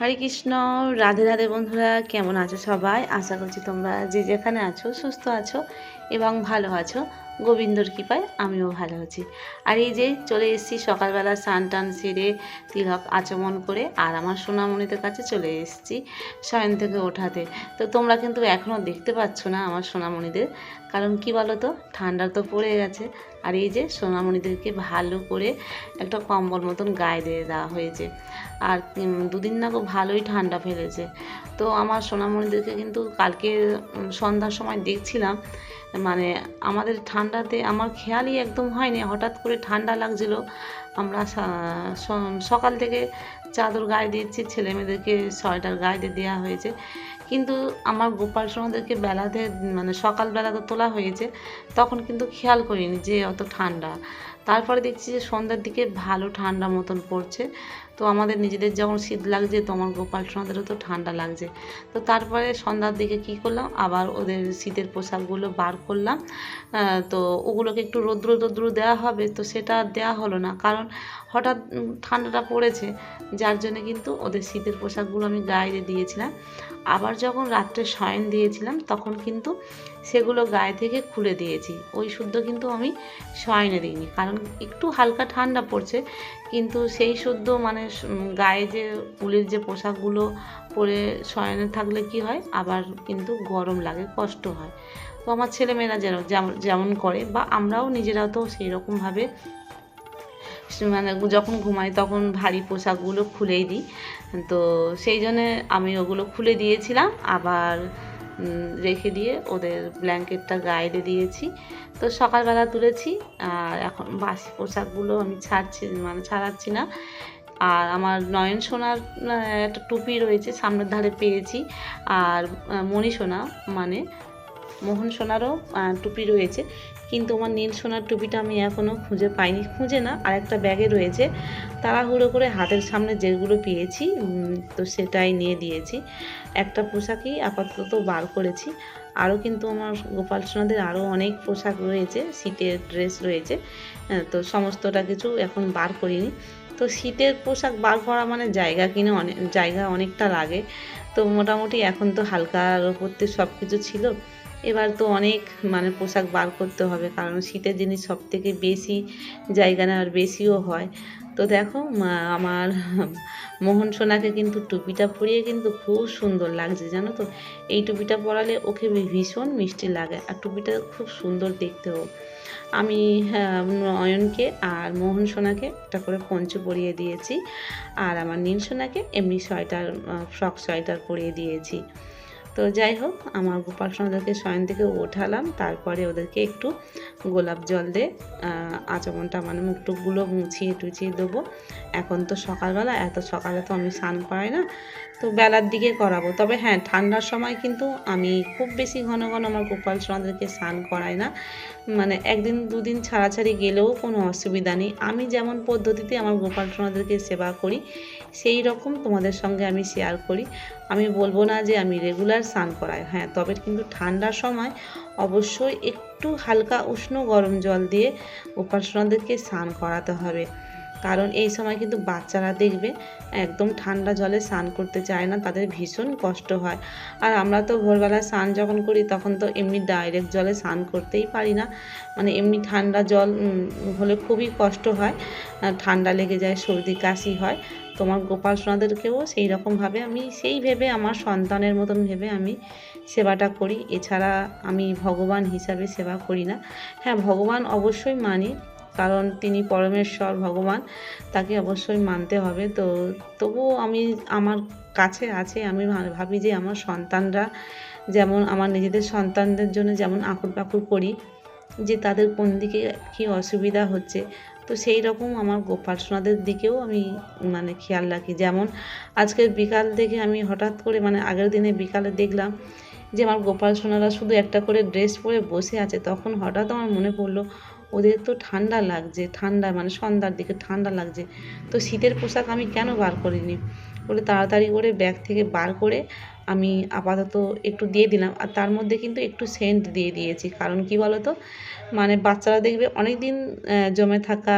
হরে কৃষ্ণ, রাধে রাধে বন্ধুরা, কেমন আছো সবাই? আশা করছি তোমরা যে যেখানে আছো, সুস্থ আছো এবং ভালো আছো। গোবিন্দর কৃপায় আমিও ভালো আছি। আর এই যে চলে এসেছি সকালবেলা স্নান টান সেরে তিলক আচমন করে আর আমার সোনামণিদের কাছে চলে এসেছি শয়ন থেকে ওঠাতে। তো তোমরা কিন্তু এখনও দেখতে পাচ্ছ না আমার সোনামণিদের। কারণ কি বলো তো ঠান্ডা তো পড়ে গেছে। আর এই যে সোনামণিদেরকে ভালো করে একটা কম্বল মতন গায়ে দিয়ে দেওয়া হয়েছে। আর দুদিন না ভালোই ঠান্ডা ফেলেছে। তো আমার সোনামণিদেরকে কিন্তু কালকে সন্ধ্যার সময় দেখছিলাম। মানে আমাদের ঠান্ডাতে আমার খেয়ালই একদম হয়নি। হঠাৎ করে ঠান্ডা লাগছিল। আমরা সকাল থেকে চাদর গায়ে দিয়েছি। ছেলে মেয়েদেরকে সোয়েটার গায়ে দিয়ে দেওয়া হয়েছে। কিন্তু আমার গোপাল সোনাদেরকে বেলাতে মানে সকালবেলা তো তোলা হয়েছে, তখন কিন্তু খেয়াল করিনি যে অত ঠান্ডা। তারপরে দেখছি যে সন্ধ্যার দিকে ভালো ঠান্ডা মতন পড়ছে। তো আমাদের নিজেদের যেমন শীত লাগছে তো আমার গোপাল সোনাদেরও তো ঠান্ডা লাগছে। তো তারপরে সন্ধ্যার দিকে কি করলাম? আবার ওদের শীতের পোশাকগুলো বার করলাম। তো ওগুলোকে একটু রৌদ্র রৌদ্র দেওয়া হবে, তো সেটা দেওয়া হলো না। কারণ হঠাৎ ঠান্ডাটা পড়েছে, যার জন্য কিন্তু ওদের শীতের পোশাকগুলো আমি গায়ে দিয়েছিলাম। আবার যখন রাত্রে শয়ন দিয়েছিলাম, তখন কিন্তু সেগুলো গায়ে থেকে খুলে দিয়েছি। ওই শুদ্ধ কিন্তু আমি শয়নে দিইনি, কারণ একটু হালকা ঠান্ডা পড়ছে। কিন্তু সেই শুদ্ধ মানে গায়ে যে উলের যে পোশাকগুলো পরে শয়নে থাকলে কি হয়? আবার কিন্তু গরম লাগে, কষ্ট হয়। তো আমার ছেলেমেয়েরা যেন, যেমন যেমন করে, বা আমরাও নিজেরাও তো সেই রকমভাবে মানে যখন ঘুমাই তখন ভারী পোশাকগুলো খুলেই দিই। তো সেই জন্যে আমি ওগুলো খুলে দিয়েছিলাম। আবার রেখে দিয়ে ওদের ব্ল্যাঙ্কেটটা গায়ে দিয়েছি। তো সকালবেলা তুলেছি। আর এখন বাসি পোশাকগুলো আমি ছাড়ছি মানে ছাড়াচ্ছি না। আর আমার নয়ন সোনার একটা টুপি রয়েছে, সামনের ধারে পেয়েছি। আর মণি সোনা মানে মোহন সোনারও টুপি রয়েছে। কিন্তু আমার নীল সোনার টুপিটা আমি এখনও খুঁজে পাইনি। খুঁজে না আর একটা ব্যাগে রয়েছে। তাড়াহুড়ো করে হাতের সামনে যেগুলো পেয়েছি তো সেটাই নিয়ে দিয়েছি। একটা পোশাকই আপাতত বার করেছি। আরও কিন্তু আমার গোপাল সোনাদের আরও অনেক পোশাক রয়েছে শীতের ড্রেস রয়েছে হ্যাঁ, তো সমস্তটা কিছু এখন বার করিনি। তো শীতের পোশাক বার করা মানে জায়গা কিনে অনেক জায়গা অনেকটা লাগে। তো মোটামুটি এখন তো হালকার ওপরতে সব কিছু ছিল। এবার তো অনেক মানে পোশাক বার করতে হবে কারণ শীতের জিনিস সব থেকে বেশি জায়গা নেওয়ার বেশিও হয়। তো দেখো আমার মোহন সোনাকে কিন্তু টুপিটা পরিয়ে কিন্তু খুব সুন্দর লাগছে জানো তো? এই টুপিটা পরালে ওকে ভীষণ মিষ্টি লাগে আর টুপিটা খুব সুন্দর দেখতেও আমি হ্যাঁ, নয়নকে আর মোহন সোনাকে একটা করে পঞ্চু পরিয়ে দিয়েছি আর আমার নীল সোনাকে এমনি সোয়েটার ফ্রক সোয়েটার পরিয়ে দিয়েছি। তো যাই হোক, আমার গোপাল সোনাদেরকে শয়ন থেকে ওঠালাম। তারপরে ওদেরকে একটু গোলাপ জল দিয়ে আচমনটা মানে মুখটুকগুলো মুছিয়ে টুছিয়ে দেবো। এখন তো সকালবেলা, এত সকালে তো আমি স্নান করাই না। তো বেলার দিকে করাবো। তবে হ্যাঁ ঠান্ডার সময় কিন্তু আমি খুব বেশি ঘন ঘন আমার গোপাল সোনাদেরকে স্নান করাই না। মানে একদিন দুদিন ছাড়াছাড়ি গেলেও কোনো অসুবিধা নেই। আমি যেমন পদ্ধতিতে আমার গোপাল সোনাদেরকে সেবা করি, সেই রকম তোমাদের সঙ্গে আমি শেয়ার করি। আমি বলব না যে আমি রেগুলার স্নান করাই। হ্যাঁ তবে কিন্তু ঠান্ডার সময় অবশ্যই একটু হালকা উষ্ণ গরম জল দিয়ে গোপাল সোনাদেরকে স্নান করাতে হবে। কারণ এই সময় কিন্তু বাচ্চারা দেখবে একদম ঠান্ডা জলে স্নান করতে চায় না, তাদের ভীষণ কষ্ট হয়। আর আমরা তো ভোরবেলা স্নান যখন করি তখন তো এমনি ডাইরেক্ট জলে স্নান করতেই পারি না। মানে এমনি ঠান্ডা জল হলে খুবই কষ্ট হয়। ঠান্ডা লেগে যায়, সর্দি কাশি হয়। তোমার গোপাল সোনাদেরকেও সেই রকমভাবে আমি, সেই ভেবে আমার সন্তানের মতন ভেবে আমি সেবাটা করি। এছাড়া আমি ভগবান হিসাবে সেবা করি না। হ্যাঁ ভগবান অবশ্যই মানি কারণ তিনি পরমেশ্বর, ভগবান, তাকে অবশ্যই মানতে হবে। তো তবুও আমি আমার কাছে আছে, আমি ভাবি যে আমার সন্তানরা যেমন, আমার নিজেদের সন্তানদের জন্য যেমন আকুর পাকুর করি, যে তাদের কোন দিকে কী অসুবিধা হচ্ছে। তো সেই রকম আমার গোপাল সোনাদের দিকেও আমি মানে খেয়াল রাখি। যেমন আজকের বিকাল থেকে আমি হঠাৎ করে মানে আগের দিনে বিকালে দেখলাম যে আমার গোপাল সোনারা শুধু একটা করে ড্রেস পরে বসে আছে। তখন হঠাৎ আমার মনে পড়ল ওদের তো ঠান্ডা লাগছে, ঠান্ডা মানে সন্ধ্যার দিকে ঠান্ডা লাগছে। তো শীতের পোশাক আমি কেন বার করিনি? বলে তাড়াতাড়ি করে ব্যাগ থেকে বার করে আমি আপাতত একটু দিয়ে দিলাম। আর তার মধ্যে কিন্তু একটু সেন্ট দিয়ে দিয়েছি। কারণ কি বলো তো মানে বাচ্চারা দেখবে অনেক দিন জমে থাকা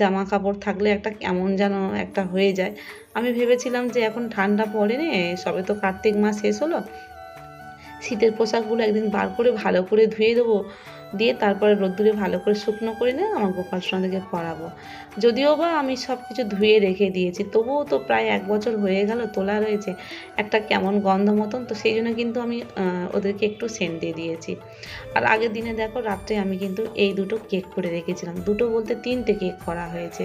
জামা কাপড় থাকলে একটা কেমন যেন একটা হয়ে যায়। আমি ভেবেছিলাম যে এখন ঠান্ডা পড়েনি, সবে তো কার্তিক মাস শেষ হলো শীতের পোশাকগুলো একদিন বার করে ভালো করে ধুয়ে দেবো। দিয়ে তারপরে রোদ্দুরে ভালো করে শুকনো করে নিয়ে আমার গোপাল সোনাদেরকে পরাবো যদিও বা আমি সব কিছু ধুয়ে রেখে দিয়েছি, তবুও তো প্রায় এক বছর হয়ে গেল তোলা রয়েছে একটা কেমন গন্ধ মতন, তো সেই জন্য কিন্তু আমি ওদেরকে একটু সেন্ট দিয়ে দিয়েছি। আর আগের দিনে দেখো রাত্রে আমি কিন্তু এই দুটো কেক করে রেখেছিলাম। দুটো বলতে তিনটে কেক করা হয়েছে।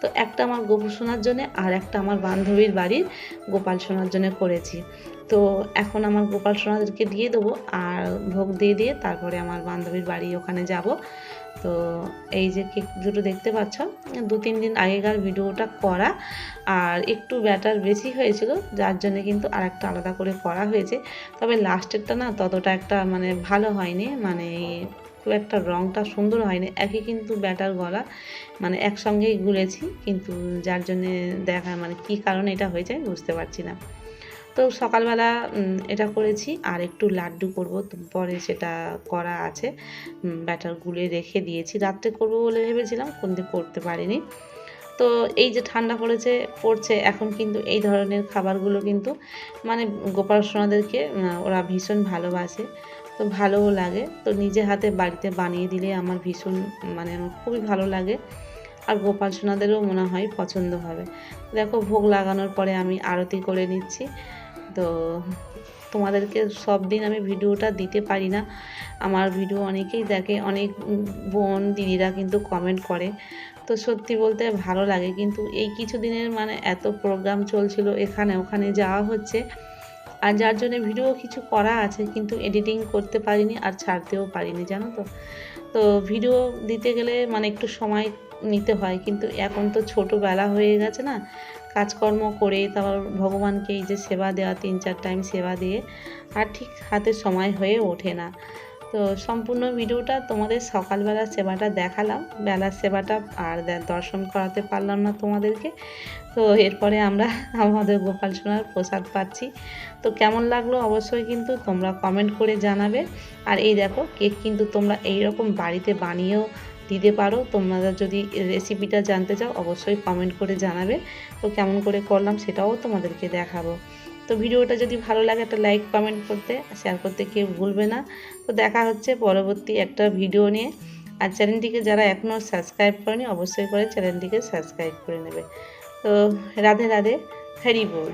তো একটা আমার গোপু সোনার জন্যে আর একটা আমার বান্ধবীর বাড়ির গোপাল সোনার জন্য করেছি। তো এখন আমার গোপাল সোনাদেরকে দিয়ে দেবো আর ভোগ দিয়ে দিয়ে তারপরে আমার বান্ধবীর বাড়ি ওখানে যাব। তো এই যে কেক দুটো দেখতে পাচ্ছ, দু তিন দিন আগেকার ভিডিওটা করা আর একটু ব্যাটার বেশি হয়েছিল, যার জন্য কিন্তু আর একটা আলাদা করে করা হয়েছে। তবে লাস্টেরটা না ততটা একটা মানে ভালো হয়নি মানে খুব একটা রঙটা সুন্দর হয়নি, একই কিন্তু ব্যাটার গলা মানে একসঙ্গেই গুলেছি, কিন্তু যার জন্যে দেখা মানে কী কারণে এটা হয়েছে বুঝতে পারছি না। তো সকালবেলা এটা করেছি। আর একটু লাড্ডু করব। পরে সেটা করা আছে। ব্যাটার গুলে রেখে দিয়েছি। রাত্রে করব বলে ভেবেছিলাম কিন্তু করতে পারিনি। তো এই যে ঠান্ডা পড়েছে, পড়ছে। এখন কিন্তু এই ধরনের খাবারগুলো কিন্তু মানে গোপাল সোনাদেরকে ওরা ভীষণ ভালোবাসে। তো ভালোও লাগে। তো নিজে হাতে বাড়িতে বানিয়ে দিলে আমার ভীষণ মানে আমার খুবই ভালো লাগে। আর গোপাল সোনাদেরও মনে হয় পছন্দ হবে। দেখো, ভোগ লাগানোর পরে আমি আরতি করে নিচ্ছি। তো তোমাদেরকে সব দিন আমি ভিডিওটা দিতে পারি না। আমার ভিডিও অনেকেই দেখে, অনেক বোন, দিদিরা কিন্তু কমেন্ট করে। তো সত্যি বলতে ভালো লাগে। কিন্তু এই কিছু দিনের মানে এত প্রোগ্রাম চলছিল এখানে, ওখানে যাওয়া হচ্ছে। আর যার জন্য ভিডিও কিছু করা আছে, কিন্তু এডিটিং করতে পারিনি আর ছাড়তেও পারিনি, জানো তো? তো ভিডিও দিতে গেলে মানে একটু সময় নিতে হয়। কিন্তু এখন তো ছোটোবেলা হয়ে গেছে না কাজকর্ম করে তারপর ভগবানকে এই যে সেবা দেওয়া, তিন চার টাইম সেবা দিয়ে আর ঠিক হাতে সময় হয়ে ওঠে না। তো সম্পূর্ণ ভিডিওটা তোমাদের সকালবেলার সেবাটা দেখালাম। বেলার সেবাটা আর দর্শন করাতে পারলাম না তোমাদেরকে। তো এরপরে আমরা আমাদের গোপাল সোনার প্রসাদ পাচ্ছি। তো কেমন লাগল অবশ্যই কিন্তু তোমরা কমেন্ট করে জানাবে। আর এই দেখো কেক কিন্তু তোমরা এই রকম বাড়িতে বানিয়েও দিতে পারো। তোমরা যদি রেসিপিটা জানতে চাও, অবশ্যই কমেন্ট করে জানাবে। তো কেমন করে করলাম সেটাও তোমাদেরকে দেখাবো। তো ভিডিওটা যদি ভালো লাগে, একটা লাইক কমেন্ট করতে শেয়ার করতে কেউ ভুলবে না। তো দেখা হচ্ছে পরবর্তী একটা ভিডিও নিয়ে। আর চ্যানেলটিকে যারা এখনও সাবস্ক্রাইব করেনি, অবশ্যই করে চ্যানেলটিকে সাবস্ক্রাইব করে নেবে। তো রাধে রাধে হ্যারি বল।